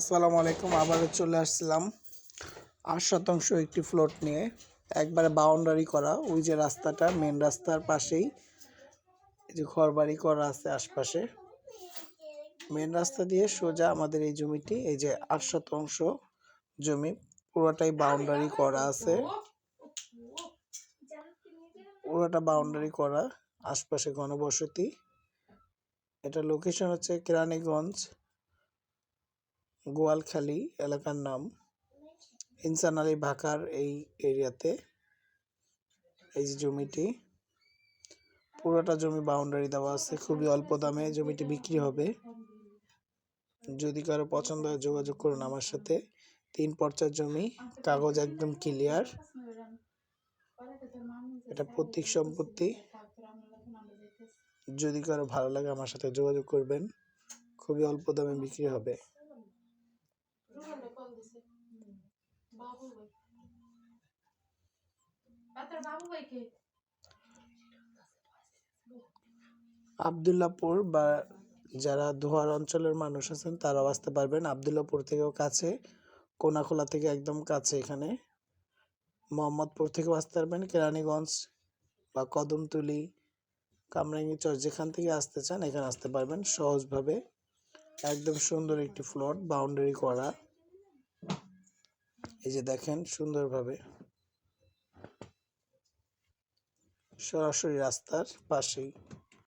আসসালামু আলাইকুম, আবারও চলে আসছিলাম আট শতাংশ একটি ফ্লোট নিয়ে। একবারে বাউন্ডারি করা, ওই যে রাস্তাটা মেন রাস্তার পাশেই যে ঘরবাড়ি করা আছে আশপাশে। মেন রাস্তা দিয়ে সোজা আমাদের এই জমিটি, এই যে আট শতাংশ জমি, পুরোটাই বাউন্ডারি করা আছে। পুরোটা বাউন্ডারি করা, আশপাশে ঘনবসতি। এটা লোকেশন হচ্ছে কেরানীগঞ্জ। গোয়ালখালী এলাকার নাম। ইনসান আলী ভাকার এই এরিয়াতে এই যে জমিটি, পুরোটা জমি বাউন্ডারি দেওয়া আছে। খুবই অল্প দামে জমিটি বিক্রি হবে। যদি কারও পছন্দ হয় যোগাযোগ করুন আমার সাথে। তিন পর্চার জমি, কাগজ একদম ক্লিয়ার এটা প্রতীক সম্পত্তি। যদি কারও ভালো লাগে আমার সাথে যোগাযোগ করবেন। খুবই অল্প দামে বিক্রি হবে। আবদুল্লাপুর বা যারা দোহার অঞ্চলের মানুষ আছেন, তারাও আসতে পারবেন। আবদুল্লাপুর থেকেও কাছে, কোনাখোলা থেকে একদম কাছে এখানে। মোহাম্মদপুর থেকেও আসতে পারবেন, কেরানীগঞ্জ বা কদমতলি, কামরাঙ্গি চর, যেখান থেকে আসতে চান, এখানে আসতে পারবেন সহজভাবে। একদম সুন্দর একটি ফ্লট, বাউন্ডারি করা। এই যে দেখেন সুন্দরভাবে সরাসরি রাস্তার পাশেই।